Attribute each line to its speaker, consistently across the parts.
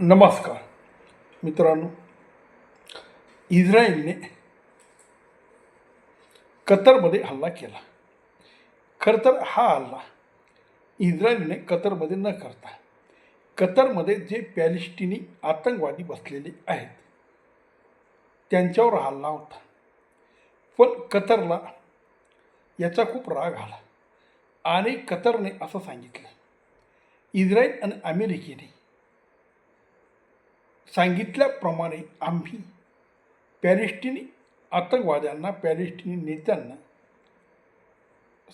Speaker 1: नमस्कार. मित्रांनो इस्रायलने कतरमध्ये हल्ला केला. खरं तर हा हल्ला इस्रायलने कतरमध्ये न करता कतरमध्ये जे पॅलेस्टिनी आतंकवादी बसलेले आहेत त्यांच्यावर हल्ला होता. पण कतरला याचा खूप राग आला आणि कतरने असं सांगितलं इस्रायल आणि अमेरिकेने सांगितल्याप्रमाणे आम्ही पॅलेस्टिनी आतंकवाद्यांना पॅलेस्टिनी नेत्यांना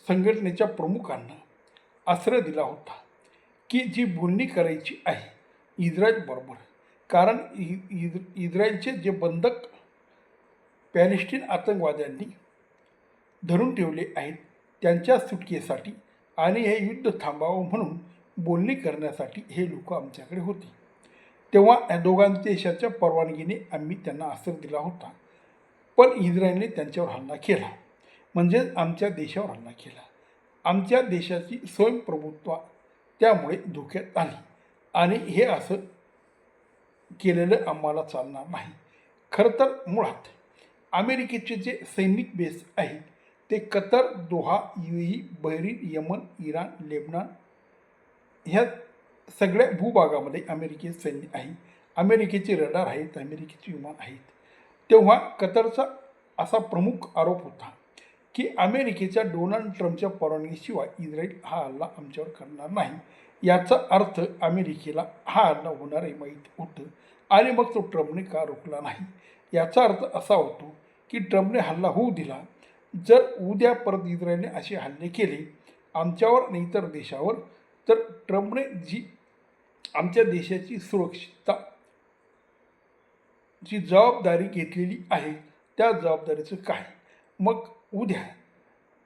Speaker 1: संघटनेच्या प्रमुखांना आश्रय दिला होता की जी बोलणी करायची आहे इस्रायलबरोबर कारण इ इज इस्रायलचे जे बंधक पॅलेस्टीन आतंकवाद्यांनी धरून ठेवले आहेत त्यांच्या सुटकेसाठी आणि हे युद्ध थांबावं म्हणून बोलणी करण्यासाठी हे लोक आमच्याकडे होते. तेव्हा या दोघां देशाच्या परवानगीने आम्ही त्यांना आश्रय दिला होता. पण इस्रायलने त्यांच्यावर हल्ला केला. म्हणजेच आमच्या देशावर हल्ला केला. आमच्या देशाची स्वयंप्रभुत्व त्यामुळे धोक्यात आली. आणि हे असं केलेलं आम्हाला चालणार नाही. खरं तर मुळात अमेरिकेचे जे सैनिक बेस आहेत ते Qatar Doha UAE Bahrain Yemen Iran Lebanon ह्या सगळ्या भूभागामध्ये अमेरिकेत सैन्य आहे. अमेरिकेचे रडार आहेत अमेरिकेचे विमान आहेत. तेव्हा कतरचा असा प्रमुख आरोप होता की अमेरिकेच्या डोनाल्ड ट्रम्पच्या परवानगीशिवाय इस्रायल हा हल्ला आमच्यावर करणार नाही. याचा अर्थ अमेरिकेला हा हल्ला होणार हे माहीत होतं. आणि मग तो ट्रम्पने का रोखला नाही? याचा अर्थ असा होतो की ट्रम्पने हल्ला होऊ दिला. जर उद्या परत इस्रायलने असे हल्ले केले आमच्यावर आणि इतर देशावर तर ट्रम्पने जी आमच्या देशाची सुरक्षितता जी जबाबदारी घेतलेली आहे त्या जबाबदारीचं काय? मग उद्या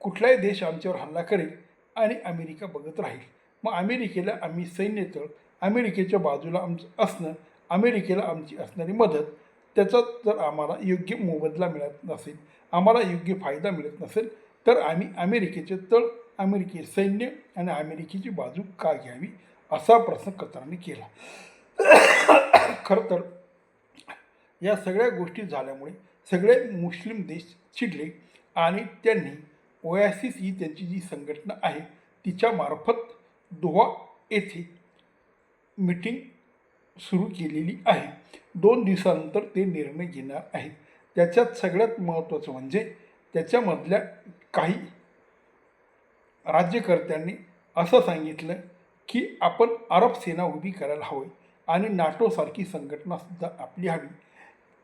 Speaker 1: कुठलाही देश आमच्यावर हल्ला करेल आणि अमेरिका बघत राहील. मग अमेरिकेला आम्ही सैन्यतळ अमेरिकेच्या बाजूला आमचं असणं अमेरिकेला आमची असणारी मदत त्याचा जर आम्हाला योग्य मोबदला मिळत नसेल आम्हाला योग्य फायदा मिळत नसेल तर आम्ही अमेरिकेचे तळ अमेरिकी सैन्य आणि अमेरिकेची बाजू का घ्यावी असा प्रश्न कतराने केला. खरं तर या सगळ्या गोष्टी झाल्यामुळे सगळे मुस्लिम देश चिडले आणि त्यांनी ओयासिस ही त्यांची जी संघटना आहे तिच्यामार्फत दोहा येथे मीटिंग सुरू केलेली आहे. दोन दिवसानंतर ते निर्णय घेणार आहेत. त्याच्यात सगळ्यात महत्त्वाचं म्हणजे त्याच्यामधल्या काही राज्यकर्त्यांनी असं सांगितलं की आपण अरब सेना उभी करायला हवी आणि नाटोसारखी संघटनासुद्धा आपली हवी.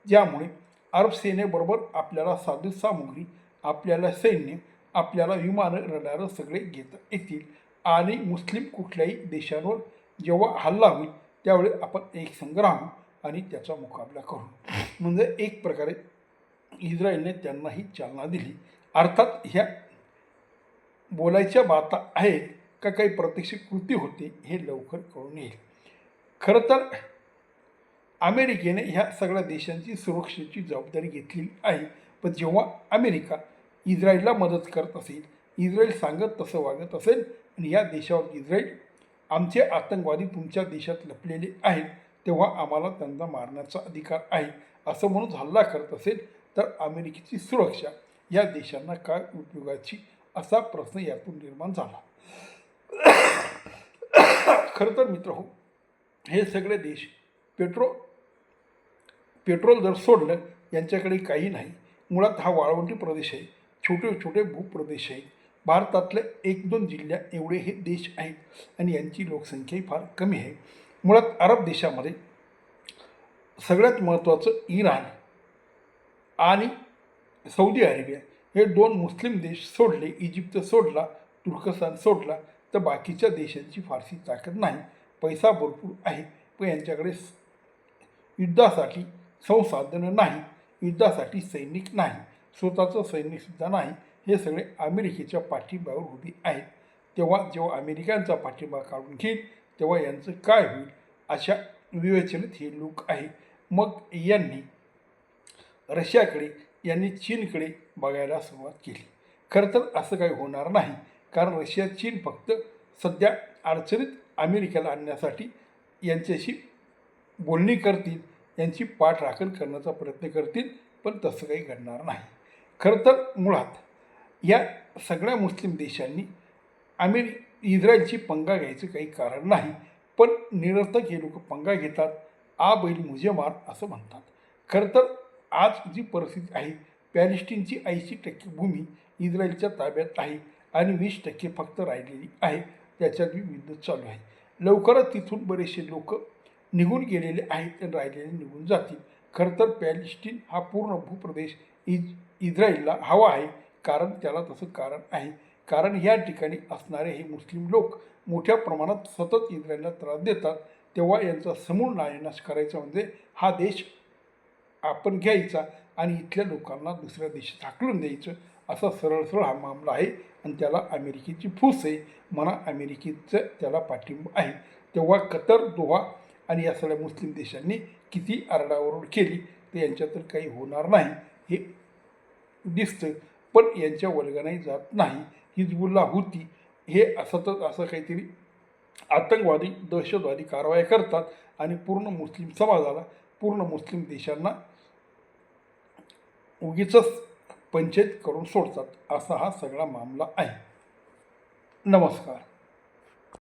Speaker 1: ज्यामुळे अरब सेनेबरोबर आपल्याला साधू सामुग्री आपल्याला सैन्य आपल्याला विमानं रडारं सगळे घेता येतील आणि मुस्लिम कुठल्याही देशांवर जेव्हा हल्ला होईल त्यावेळी आपण एक संघ राहू आणि त्याचा मुकाबला करू. म्हणजे एक प्रकारे इस्रायलने त्यांनाही चालना दिली. अर्थात ह्या बोलायच्या बाता आहे का काही प्रत्यक्ष कृती होते हे लवकर कळून येईल. खरं तर अमेरिकेने ह्या सगळ्या देशांची सुरक्षेची जबाबदारी घेतलेली आहे. पण जेव्हा अमेरिका इस्रायलला मदत करत असेल इस्रायल सांगत तसं वागत असेल आणि या देशावर इस्रायल आमचे आतंकवादी तुमच्या देशात लपलेले आहेत तेव्हा आम्हाला त्यांना मारण्याचा अधिकार आहे. असं म्हणून हल्ला करत असेल तर अमेरिकेची सुरक्षा या देशांना काय उपयोगाची असा प्रश्न यातून निर्माण झाला. खरं तर मित्र हो हे सगळे देश पेट्रो पेट्रोल जर सोडलं यांच्याकडे काही नाही. मुळात हा वाळवंटी प्रदेश आहे. छोटे छोटे भूप्रदेश आहेत. भारतातले एक दोन जिल्ह्या एवढे हे देश आहेत आणि यांची लोकसंख्याही फार कमी आहे. मुळात अरब देशामध्ये सगळ्यात महत्त्वाचं इराण आणि सौदी अरेबिया हे दोन मुस्लिम देश सोडले इजिप्त सोडला तुर्कस्तान सोडला तर बाकीच्या देशांची फारशी ताकद नाही. पैसा भरपूर आहे पण यांच्याकडे स- युद्धासाठी संसाधनं नाही युद्धासाठी सैनिक नाही स्वतःचं सैनिकसुद्धा नाही. हे सगळे अमेरिकेच्या पाठिंब्यावर उभी आहेत. तेव्हा जेव्हा अमेरिकांचा पाठिंबा काढून घेईल तेव्हा यांचं काय होईल अशा विवेचनेत हे लोक आहे. मग यांनी रशियाकडे यांनी चीनकडे बघायला सुरुवात केली. खरं तर असं काही होणार नाही कारण रशिया चीन फक्त सध्या अडचणीत अमेरिकेला आणण्यासाठी यांच्याशी बोलणी करतील यांची पाठराखण करण्याचा प्रयत्न करतील पण तसं काही घडणार नाही. खरं तर मुळात या सगळ्या मुस्लिम देशांनी अमेरि इस्रायलची पंगा घ्यायचं काही कारण नाही पण निरर्थक हे लोक पंगा घेतात आ बैल मुझे मार असं म्हणतात. खरं तर आज जी परिस्थिती आहे पॅलेस्टीनची ऐंशी टक्के भूमी इस्रायलच्या ताब्यात आहे आणि वीस टक्के फक्त राहिलेली आहे त्याच्यात बी युद्ध चालू आहे. लवकरच तिथून बरेचसे लोक निघून गेलेले आहेत आणि राहिलेले निघून जातील. खरं तर पॅलेस्टीन हा पूर्ण भूप्रदेश इज इस्रायलला हवा आहे कारण त्याला तसं कारण आहे. कारण या ठिकाणी असणारे हे मुस्लिम लोक मोठ्या प्रमाणात सतत इस्रायलला त्रास देतात. तेव्हा यांचा समूळ नायनाश करायचा म्हणजे हा देश आपण घ्यायचा आणि इथल्या लोकांना दुसऱ्या देशात हाकलून द्यायचं असा सरळ सरळ हा मामला आहे आणि त्याला अमेरिकेची फूस आहे. म्हणा अमेरिकेचं त्याला पाठिंबा आहे. तेव्हा कतर दोहा आणि या सगळ्या मुस्लिम देशांनी किती आरडाओरड केली तर यांच्या तर काही होणार नाही हे दिसतं. पण यांच्या वर्गाने जात नाही. हिजबुल्ला होती हे असतच असं काहीतरी आतंकवादी दहशतवादी कारवाया करतात आणि पूर्ण मुस्लिम समाजाला पूर्ण मुस्लिम देशांना उगीच पंचायत करून सोडतात असा हा सगळा मामला आहे. नमस्कार.